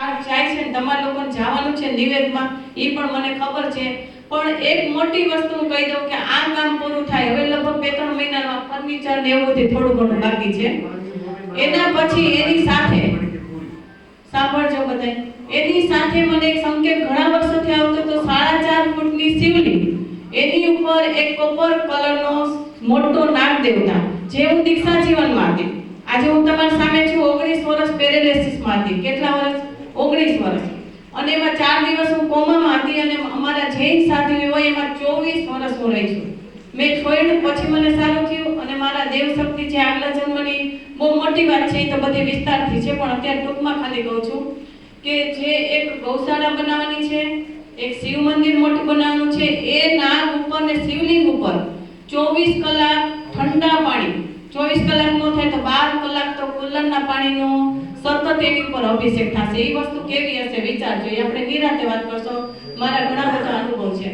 જાય છે તમારા લોકોને જવાનું છે નિવેદમાં એ પણ મને ખબર છે. પણ એક મોટી વસ્તુ હું કહી દઉં કે આ કામ પૂરું થાય, હવે લગભગ બે ત્રણ મહિનામાં ફર્નિચર ને એવું બધું થોડું ઘણું બાકી છે. એના પછી એની સાથે સાંભળજો બધાય. એની સાથે મને એક સંકેત ઘણા વર્ષોથી આવતો તો સાડા ચાર ફૂટની શિવલી એની ઉપર એક કોપર કલરનો મોટો નાગ દેવતા, જે હું દીક્ષા જીવનમાં હતી આજે હું તમારી સામે છું, ઓગણીસ વર્ષ પેરેલિસિસમાં હતી કેટલા વર્ષ? ઓગણીસ વર્ષ. અને એમાં ચાર દિવસ હું કોમામાં હતી અને અમારા જૈન સાથીઓ હોય એમાં ચોવીસ વર્ષ હું રહી છું. મેં છોડ્યું પછી મને સારું થયું અને મારા દેવશક્તિ છે, આગલા જન્મની બહુ મોટી વાત છે, એ તો બધી વિસ્તારથી છે, પણ અત્યારે ટૂંકમાં ખાલી કહું છું કે જે એક ગૌશાળા બનાવવાની છે, એક શિવ મંદિર મોટું બનાવવાનું છે, એ નાગ ઉપર ને શિવલિંગ ઉપર ચોવીસ કલાક ઠંડા પાણી, ચોવીસ કલાક નો થાય તો બાર કલાક તો કુલરના પાણીનો સતત એની ઉપર અભિષેક થશે. એ વસ્તુ કેવી હશે વિચારજો એ આપણે નિરાતે વાત કરશો, મારા ઘણા બધા અનુભવ છે.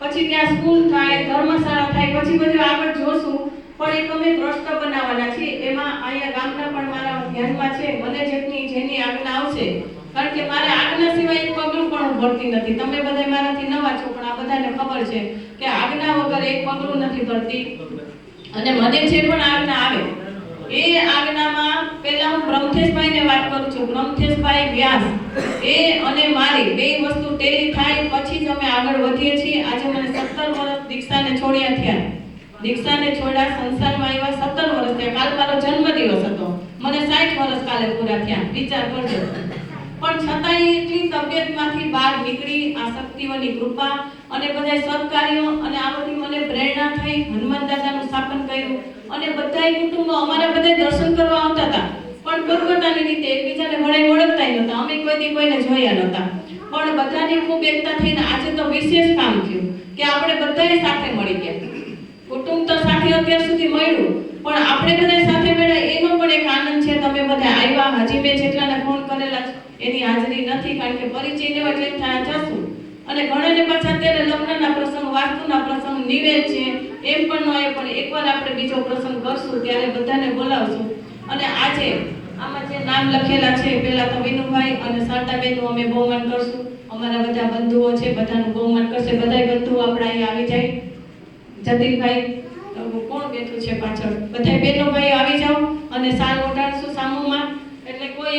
પછી ત્યાં સ્કૂલ થાય, ધર્મશાળા થાય, પછી બધું આગળ જોશું. પણ એક અમે પ્રશ્ન બનાવવાના છીએ. એમાં અહીંયા ગામના પણ મારા ધ્યાનમાં છે. મને જેની જેની આજ્ઞા આવશે, કારણ કે મારે આજ્ઞા સિવાય એક પગલું પણ ભરતી નથી. તમે બધા મારાથી નવા છો, પણ આ બધાને ખબર છે કે આજ્ઞા વગર એક પગલું નથી ભરતી. અને મને જે પણ આજ્ઞા આવે એ આજ્ઞામાં પહેલા હું બ્રહ્મથેશભાઈને વાત કરું છું. બ્રહ્મથેશભાઈ વ્યાસ. એ અને મારી બે વસ્તુ ટેલી થાય પછી જ અમે આગળ વધીએ છીએ. આજે મને સત્તર વર્ષ દીક્ષાને છોડ્યા થયા. દીક્ષાને છોડ્યા સંસારમાં આવ્યા સત્તર વર્ષ થયા. કાલ મારો જન્મદિવસ હતો. મને સાઠ વર્ષ કાલે પૂરા થયા. વિચાર કરજો. પણ છતાંય એટલી તબિયતમાંથી બહાર નીકળી આ શક્તિઓની કૃપા અને બધા સત્કાર્યો અને આ મને પ્રેરણા થઈ હનુમાન દાદાનું સ્થાપન કર્યું અને બધાય કુટુંબો અમારા બધા દર્શન કરવા આવતા હતા. પણ દુર્ઘટનાની રીતે એકબીજાને વળાઈ ઓળખતા નહોતા. અમે કોઈથી કોઈને જોયા નહોતા. પણ બધાની ખૂબ એકતા થઈને આજે તો વિશેષ કામ થયું કે આપણે બધાએ સાથે મળી ગયા. કુટુંબ તો સાથે અત્યાર સુધી મળ્યું, પણ આપણે બધા સાથે મળ્યા એનો પણ એક આનંદ છે તમે બધા આવ્યા, હજી મેં જેટલાને ફોન કરેલા એની હાજરી નથી, કારણ કે પરિચય લેવા એટલે ત્યાં જશું. અને ઘણાને પાછા અત્યારે લગ્નના પ્રસંગ, વાસ્તુના પ્રસંગ, નિવેદ છે, એમ પણ ન આવે પણ એકવાર આપણે બીજો પ્રસંગ કરશું, ત્યારે બધાને બોલાવશું. અને આજે આમાં જે નામ લખેલા છે, પહેલા તો વિનુભાઈ અને શારદાબેનનું અમે બહુમાન કરશું. અમારા બધા બંધુઓ છે, બધાનું બહુમાન કરશે. બધાય બંધુઓ આપણા અહીંયા આવી જાય. જતીનભાઈ કોણ બેઠું છે પાછળ? બધા બહેનો ભાઈ આવી જાઓ. અને સાલ કોઈ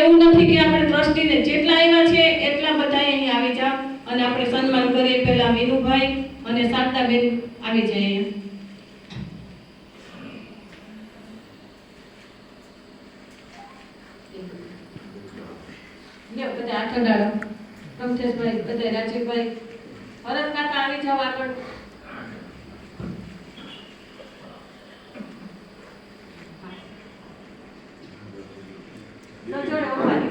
એવું નથી કે આપણે ટ્રસ્ટીને જેટલા આવ્યા છે, એટલા બધા અહીં આવી જા. અને આપણે સન્માન કરીએ પહેલા વિનુભાઈ અને શારદાબેન આવી જાય બધા આઠ અડાડો રમથેશભાઈ બધા રાજીવભાઈ ભરત કાકા આવી જાઓ આગળ. સજોડે ઊભા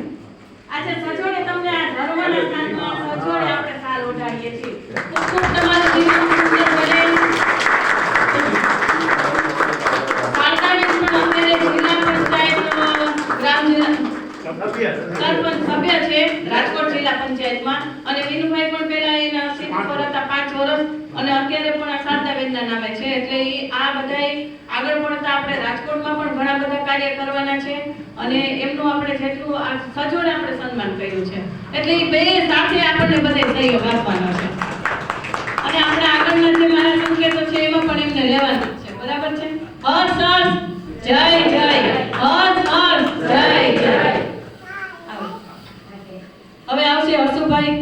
આજે સજોડે તમને આ ધર્મના સ્થાનમાં સજોડે આપણે સાલ ઓઢાડીએ છીએ. તો ખૂબ તમારું જીવન સરપંચ સભ્ય છે, રાજકોટ જિલ્લા પંચાયતમાં. અને વિનુભાઈ પણ પહેલા એના સીટ પર પાંચ વર્ષ. અને અત્યારે પણ આ શારદાબેનના નામે છે. એટલે આ બધાય આગળ પડતા આપણે રાજકોટમાં પણ ઘણા બધા કાર્ય કરવાના છે. અને એમનું આપણે જેટલું આ સજોડ આપણે સન્માન કર્યું છે. એટલે એ બે સાથે આપણને બધે સહયોગ આપવાનો છે. અને આપણે આગળના જે મારા સંકેતો છે, એમાં પણ એમને લેવાનું છે. બરાબર છે? હર્ષ હર્ષ! જય જય! હર્ષ હર્ષ! જય જય! હવે આવશે હર્ષુભાઈ.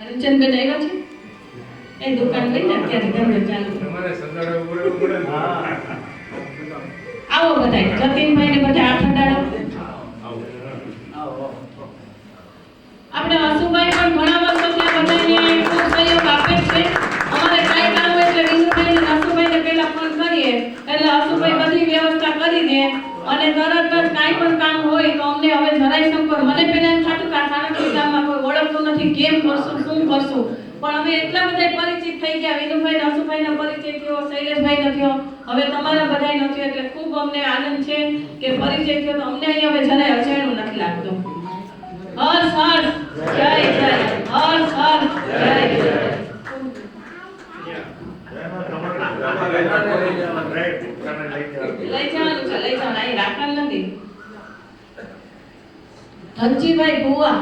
હરિચંદબેન આવ્યા છે? એ દુકાન ગઈ ને અત્યારે ધંધો ચાલુ પડે આવો બધા. જતીનભાઈ ને બધા હાથ અડાડો આપણે હસુભાઈ પણ ઘણા વર્ષોથી આ બધાને ખૂબ સહયોગ આપે છે. અમારે કાંઈ કામ હોય એટલે વિનુભાઈ ને હસુભાઈને પહેલા ફોન કરીએ. એટલે અશુભાઈ બધી વ્યવસ્થા કરી દે અને તરત જ કાંઈ પણ કામ હોય તો અમને હવે જરાય સંપર્ક મને પહેલા એમ થતું કે આ સાણંદપુર ગામમાં કોઈ ઓળખતું નથી. કેમ કરશું, શું કરશું? પણ અમે એટલા બધા પરિચિત થઈ ગયા. વિનુભાઈ ને હસુભાઈનો પરિચય થયો શૈલેષભાઈ નો થયો. હવે તમારા બધાય નો થયો એટલે ખૂબ અમને આનંદ છે કે પરિચય થયો તો અમને અહીંયા હવે જરાય અજાણ્યું નથી લાગતું. હર્ષ હર્ષ જય જય હર્ષ હર્ષ જય લઈ જવાનું, લઈ જવાનું. અહીં રાખવાનું નથી. ધનજીભાઈ ભુવા.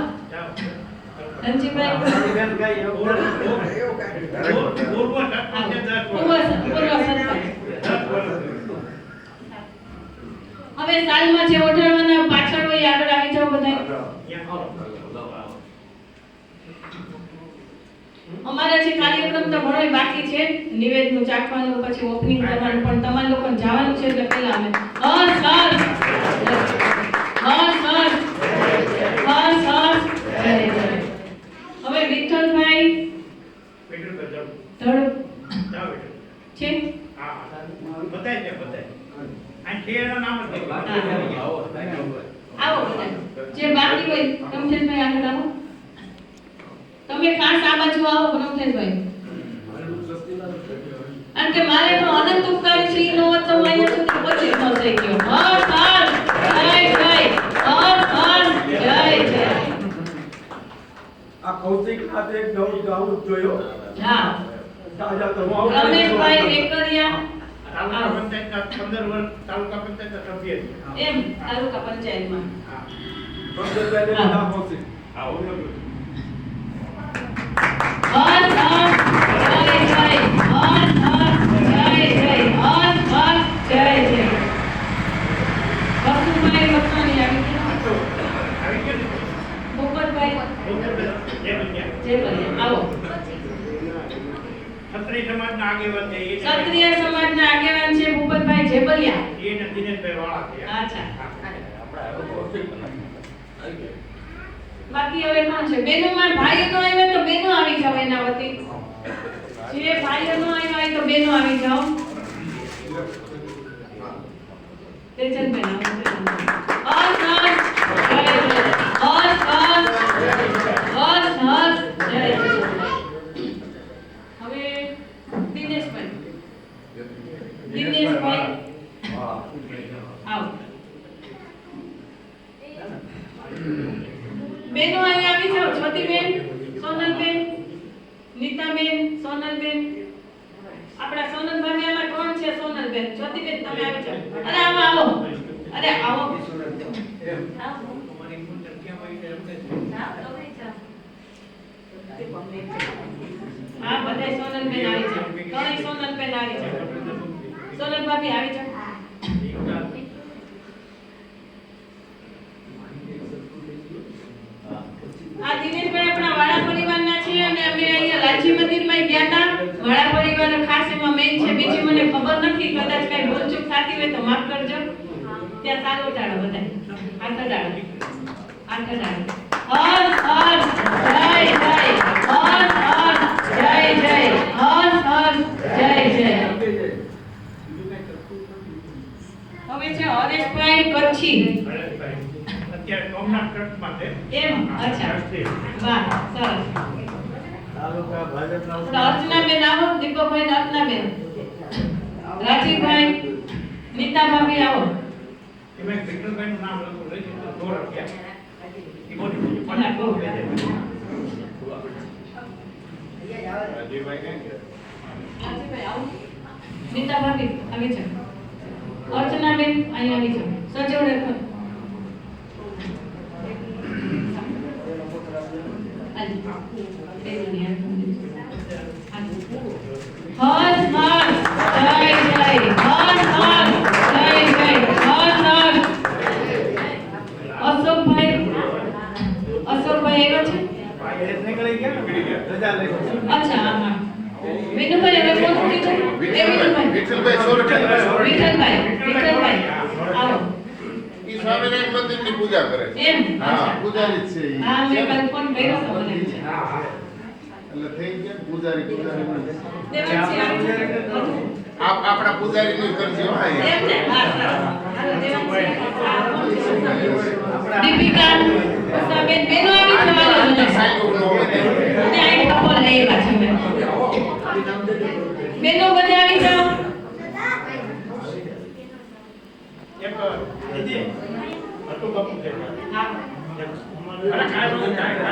હવે સાલમાં જે ઓઢાડવાના પાછળ હોય આગળ આવી જાઓ બધા અમારા જે કાર્યક્રમ તો ઘણો બાકી છે. નિવેદનું ચાખવાનું, પછી ઓપનિંગ કરવાનું, પણ તમારે લોકો જવાનું છે એટલે પહેલા અમે હર સર. હર સર. હર સર જય જય. હવે વિઠ્ઠલભાઈ બેઠું કર, જાઓ. ધડ છે? હા, હા. બતાય છે, બતાય. આ છે નામ જ આવો બધા. જે બાકી હોય રમશેશભાઈ આગળ આવો. તમે ખાસ આ બાજુ આવો રમશેશભાઈ કારણ કે મારે તો અનંત ઉપકાર છે ઈ નો તો થઈ ગયો હર હર જય જય હર હર જય જય. આ કૌશિક ખાતે એક નવું ગાઉન જોયો. હા. રમેશભાઈ વેકરિયા તાલુકા પંચાયતના પંદર વર્ષ તાલુકા પંચાયતના સભ્ય છે. એમ પંચાયતમાં હા. નામ જે બન્યા. આવો ક્ષત્રિય સમાજના આગેવાન છે ક્ષત્રિય સમાજના આગેવાન છે ભૂપતભાઈ જેબલિયા એ ને દિનેશભાઈ વાળા છે. અચ્છા. બાકી હવે કોણ છે? બેનો માં ભાઈઓ નો આવ્યો તો બેનો આવી જાવ એના વતી. જે ભાઈઓ નો આવ્યો હોય તો બેનો આવી જાવ તેજનભાઈ આવો તેજનબેન. હર હર જય જય. હર હર હર જય જય. હવે દિનેશભાઈ દિનેશભાઈ આવો બેનો અહીંયા આવી જાઓ જ્યોતિબેન સોનલબેન નીતાબેન સોનલબેન આપણા સોનલ ભાભીયામાં કોણ છે સોનલબેન જ્યોતિબેન તમે આવી જાઓ અરે આવો આવો અરે આવો આવો. અમારી મુંડન ક્યાં હોય છે એમને જ. હા જાઓ. સોનલ જાઓ. આ અને અમે અહીંયા લાલજી મંદિરમાં ગયા હતા. વાળા પરિવાર ખાસ એમાં મેઇન છે. બીજી મને ખબર નથી. કદાચ કઈ ભૂલચૂક થતી હોય તો માફ કરજો. ત્યાં સારો ટાળો બધા હાથ અડાડો હાથ અડાડો હર હર જય જય હર હર જય જય હર હર જય જય હવે છે હરેશભાઈ કચ્છી હરેશભાઈ. અત્યારે સોમનાથ ટ્રસ્ટમાં છે એમ અચ્છા ટ્રસ્ટી. વાહ સરસ તાલુકા ભાજપના આપણા અર્ચનાબેન આવો દીપકભાઈ ને અર્ચનાબેન રાજીવભાઈ નીતા ભાભી આવો એમાં એક વિઠ્ઠલભાઈનું નામ લખું લઈ લીધું, ધોરણ ગયા. એ મોટી મોટી ના, પંડિત બહુ બહુ બે છે. રાજીવભાઈ આવો નીતા ભાભી આવી જાઓ અર્ચનાબેન અહીં આવી જાઓ સજોડ રાખો હાલો. બેનોની હાથ હર હર જય જય હર હર જય જય હર હર અશોકભાઈ અશોકભાઈ આવ્યો છે એ નીકળી ગયા ને? રજા લઈ લીધી. અચ્છા હા હા વિનુભાઈ હવે કોણ કીધું એ વિનુભાઈ વિઠ્ઠલભાઈ સોરઠિયા. વિઠ્ઠલભાઈ વિઠ્ઠલભાઈ આવો ઈ સ્વામિનારાયણ મંદિરની પૂજા કરે છે એમ હા અચ્છા પૂજારી જ છે ઈ. હા મેં કાલ ફોન કર્યો હતો મને એમ છે. એટલે થઈ ગયા પૂજારી પૂજારી નહીં. દેવાંશી આવી જાઓ. આપ આપણા પૂજારી ની કરજો હા એ. એમ ને હા સરસ. હાલો દેવાંશી આ કોણ છે? દીપિકા ઉષાબેન બેનો આવી જાઓ હાલો બધા. સાઈડ નો હોય ને. અને આ એક કપલ લેવા છે મેં. બેનો બધા આવી જાઓ. એક દીદી, હતું છે. હા.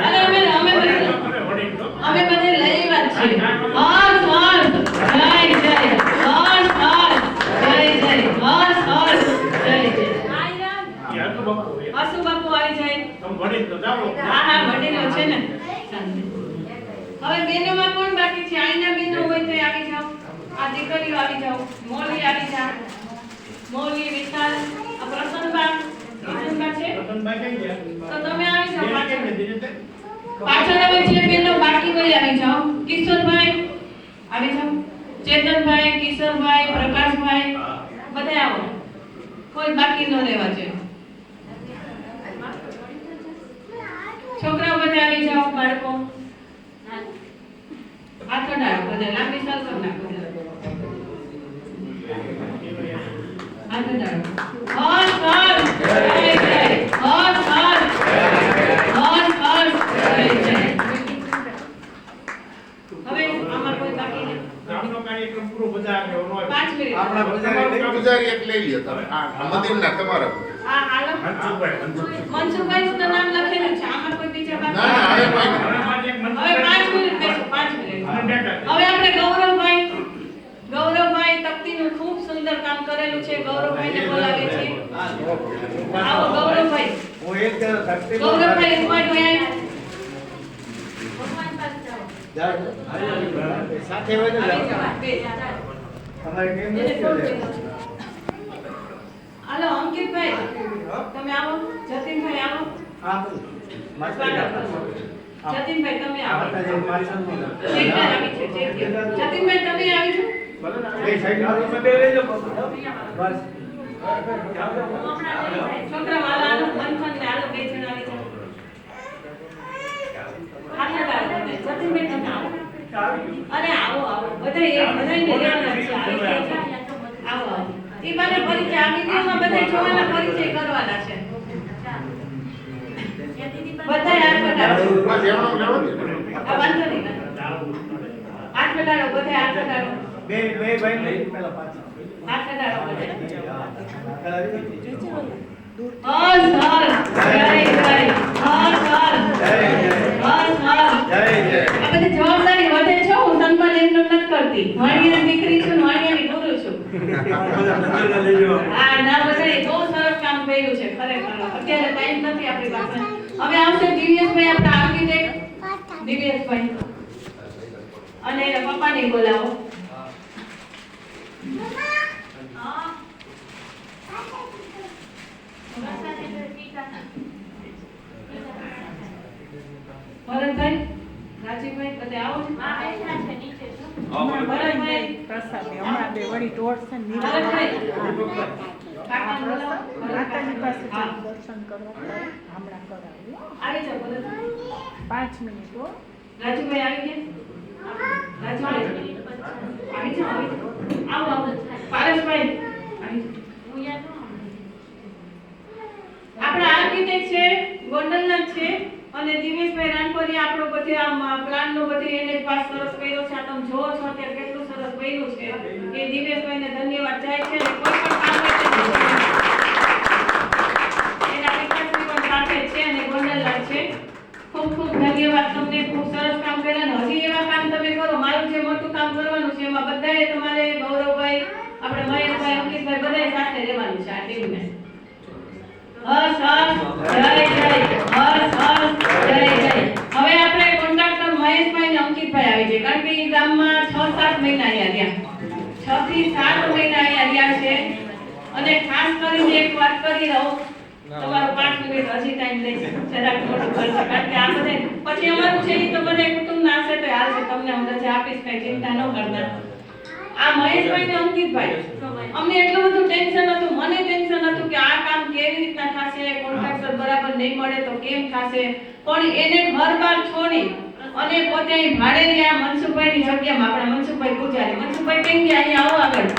અરે અમે અમે બધા. અમે બધે લઈ વાત છે. હર હર જય જય હર હર જય જય હર હર જય જય. એ હતું બાપુ. એ આસુ બાપુ આવી જાય. તમે ભણી તો જાઓ. હા હા વડીલો છે ને. હવે બેનોમાં કોણ બાકી છે? આઈના બેનો હોય તો આવી આ દીકરીઓ આવી જાઓ. મોલી આવી જા. મોલી વિશાલ આ પ્રસન્નબા. વિશાલબા છે? રતનભાઈ કઈ ગયા? તો તમે આવી જાઓ પાછળ. હવે જે બેનો બાકી હોય આવી જાઓ. કિશોરભાઈ આવી જાઓ. ચેતનભાઈ કિશોરભાઈ પ્રકાશભાઈ બધા આવો. કોઈ બાકી ન રહેવા જોઈએ છોકરાઓ બધા આવી જાઓ બાળકો. હાથ અડાડો બધા. લાંબી કર નાખો. બધા આગળ હોય. પાંચ મિનિટ આપણા તમારું પૂજારી એક લઈ લ્યો તમે આ હવે આપણે ગૌરવભાઈ ગૌરવભાઈ તકતીનું ખૂબ સુંદર કામ કરેલું છે ગૌરવભાઈને બોલાવીએ છીએ આવો ગૌરવભાઈ. હું એક શક્તિ ગૌરવભાઈ ઉપર ગયા સાથે હોય ને આવી જાઓ, બે. તમારે કેમ એને નથી થોડું કરે? બેસો. હાલો અંકિતભાઈ તમે આવો. જતીનભાઈ આવો. આ માસ્ટર જતીનભાઈ તમે આ આવો. માતાજી પાછળનું. ચેકર આવી છે ચેકર જતીનભાઈ તમે આવી છો? અરે આવો આવો બધા એક છે આવી. આવો એ બાને પરિચય આ વિડીયોમાં બધા જોવાના પરિચય કરવાના છે બધા લેવો ને આ વાંધો નહીં હાથ લગાડો બધા હાથ લગાડો બે બે ભાઈ બધા જવાબદારી વધે છે હું સન્માન એમનું નથી કરતી વાણિયાની દીકરી છું ને વાણિયાની ગુરુ છું બધા. આ ના બહુ સરસ કામ કર્યું છે ખરેખર અત્યારે ટાઈમ નથી આપણી પાસે હવે આવશે દિવ્યેશભાઈ આપણા આર્કિટેક્ટ દિવ્યેશભાઈ અને પપ્પાને બોલાવો. ભરતભાઈ રાજીવભાઈ બધે આવો છો? ભરતભાઈ પ્રસાદે હમણાં બે વળી માતાજી પાસે દર્શન કરવા હમણાં કરાવ્યું હો. આવી જાઓ ભરતભાઈ. પાંચ મિનિટ હો. રાજુભાઈ આવી ગયા? રાજુભાઈ. આવી જાઓ આવી જાઓ. આવો આવો. પારસભાઈ. આવી જાઓ. આપણા આર્કિટેક્ટ છે ગોંડલના છે અને દિવેશભાઈ રાણપરી આપણો બધે પ્લાન પ્લાનનો બધી એને પાસ સરસ કર્યો છે. આ તમે જોવો છો અત્યારે કેટલું સરસ કર્યું છે. એ દિવેશભાઈને ધન્યવાદ જાય છે કોઈ પણ કામ હોય એના વિકાસની પણ સાથે છે અને ગોંડલના છે. ખૂબ ખૂબ ધન્યવાદ તમને, ખૂબ સરસ કામ કર્યા અને હજી એવા કામ તમે કરો. મારું જે મોટું કામ કરવાનું છે, એમાં બધાએ તમારે ગૌરવભાઈ, આપણે મહેશભાઈ, અંકિતભાઈ બધાએ સાથે રહેવાનું છે આ ટીમને હર્ષ હર્ષ જય જય જય હવે આપણે કોન્ટ્રાક્ટર મહેશભાઈ ને અંકિતભાઈ આવી છે. કારણ કે એ ગામમાં છ સાત મહિના અહીંયા રહ્યા. છ થી સાત મહિના અહીંયા રહ્યા છે. અને ખાસ કરીને એક વાત કરી રહું, તમારો પાંચ મિનિટ હજી ટાઈમ લઈ જરાક પછી અમારું છે ઈ તો બધે કુટુંબના હશે તો હાલશે તમને હું રજા આપીશ, કઈ ચિંતા ન કરતા. આ મહેશભાઈ ને અંકિતભાઈ. અમને એટલું બધું ટેન્શન હતું, મને ટેન્શન હતું કે આ કામ કેવી રીતના થશે કોન્ટ્રાક્ટર બરાબર નહીં મળે તો કેમ થશે. પણ એને ઘર-બાર છોડી અને પોતે અહીં આ મનસુખભાઈની જગ્યામાં, આપણા મનસુખભાઈ પૂજારી. મનસુખભાઈ કેમ ગયા? અહીંયા આવો આગળ.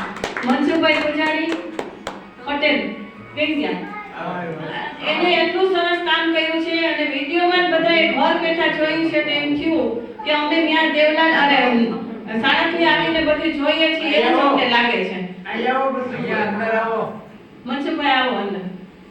મનસુખભાઈ પૂજારી, પટેલ, કેમ ગયા? એને એટલું સરસ કામ કર્યું છે અને વિડીયોમાં બધાએ ઘર બેઠા જોયું છે તો એમ થયું કે અમે ત્યાં દેવલાલ અરે શાળાથી આવીને બધું જોઈએ છીએ એ અમને લાગે છે. આવો બધું. અંદર આવો. મનસુખભાઈ આવો અંદર.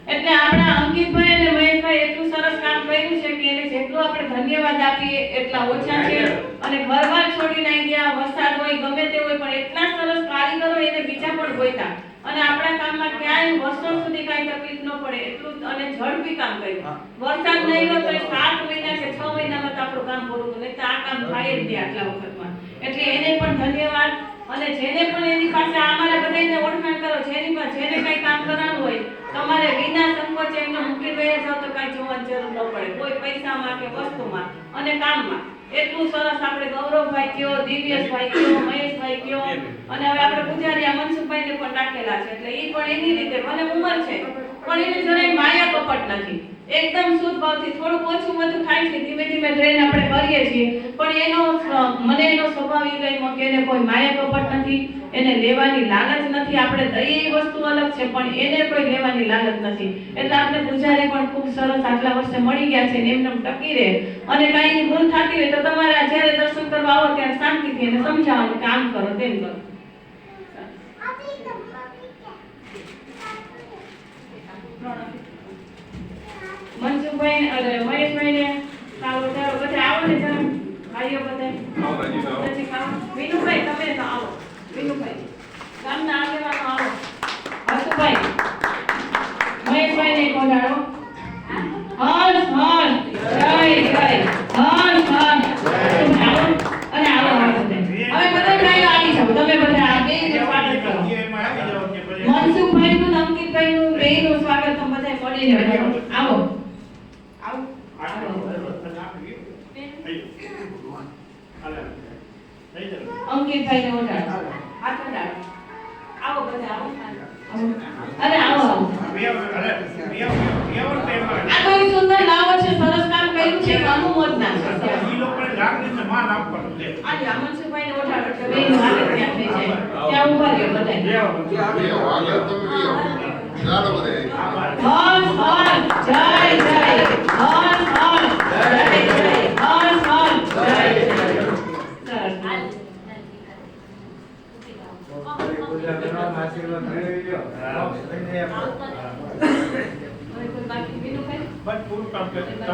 એટલે આપણા અંકિતભાઈ અને મહેશભાઈ એટલું સરસ કામ કર્યું છે કે એને જેટલું આપણે ધન્યવાદ આપીએ એટલા ઓછા છે. અને ઘરબાર છોડીને આવી ગયા વરસાદ હોય ગમે તે હોય પણ એટલા સરસ કારીગરો એને બીજા પણ ગોઈતા અને આપણા કામમાં ક્યાંય વર્ષો સુધી કાંઈ તકલીફ ન પડે એટલું અને ઝડપી કામ કર્યું. વરસાદ નહીં હોય તો સાત મહિના કે છ મહિનામાં તો આપણું કામ પૂરું નહીં તો આ કામ થાય જ નહીં આટલા વખતમાં. એટલે એને પણ ધન્યવાદ. અને જેને પણ એની પાસે અમારા બધાને ઓળખાણ કરો, જેની પણ જેને કઈ કામ કરવાનું હોય, તમારે વિના સંકોચે એમને મૂકી દઈએ જાવ તો કાંઈ જોવાની જરૂર ન પડે. કોઈ પૈસામાં કે વસ્તુમાં અને કામમાં. એટલું સરસ આપણે ગૌરવભાઈ કયો દિવ્યેશભાઈ કયો, મહેશભાઈ કયો. અને હવે આપણે પૂજારી મનસુખભાઈને પણ રાખેલા છે. એટલે એ પણ એની રીતે મને ઉંમર છે, પણ એને જરાય માયા કપટ નથી. એકદમ શુદ્ધ ભાવથી થોડુંક ઓછું વધુ થાય છે. ધીમે ધીમે ટ્રેન આપણે કરીએ છીએ. પણ એનો મને એનો સ્વભાવ એ ગમ્યો કે એને કોઈ માયા કપટ નથી, એને લેવાની લાલચ નથી. આપણે દઈએ એ વસ્તુ અલગ છે, પણ એને કોઈ લેવાની લાલચ નથી. એટલે આપણે પૂજારી પણ ખૂબ સરસ આટલા વર્ષે મળી ગયા છે એમને ટકી રહે. અને કાંઈ ભૂલ થતી હોય તો તમારે જ્યારે દર્શન કરવા આવો ત્યારે શાંતિથી એને સમજાવવાનું કે આમ કરો તેમ કરો. મનસુખભાઈ અને મહેશભાઈ ને ખાવો ચાલો બધા આવો ને જરા ભાઈઓ બધા. પછી કામ વિનુભાઈ તમે તો આવો. વિનુભાઈ ગામના આગેવાનો આવો. હસુભાઈ મહેશભાઈ ને કોડાડો હર્ષ હર્ષ. જય જય. હર્ષ તમે અને આવો આવો હવે બધા ભાઈઓ આવી જાઓ. તમે બધા આ બેયને સ્વાગત કરો. મનસુખભાઈ નું અંકિતભાઈ નું બેયનું સ્વાગત તમે બધા મળીને આવો. અંકિતભાઈ ને ઓઢાડો હાથ ઓઢાડો. આવો બધા આવો. આવો. અરે આવો. આવો આ તો સુંદર લાવો છે સરસ કામ કર્યું છે અનુમોદના છે. આજે આ મનસુખભાઈ ને ઓઢાડો એટલે બેયનું હાલત ત્યાં થઈ જાય. ત્યાં રહ્યો તમે ચાલો બધા જય જય હર્ષ જય જય હર્ષ હર્ષ જય જય સરસ આશીર્વાદ મેળવી લ્યો. બસ પૂરું કામ કર્યું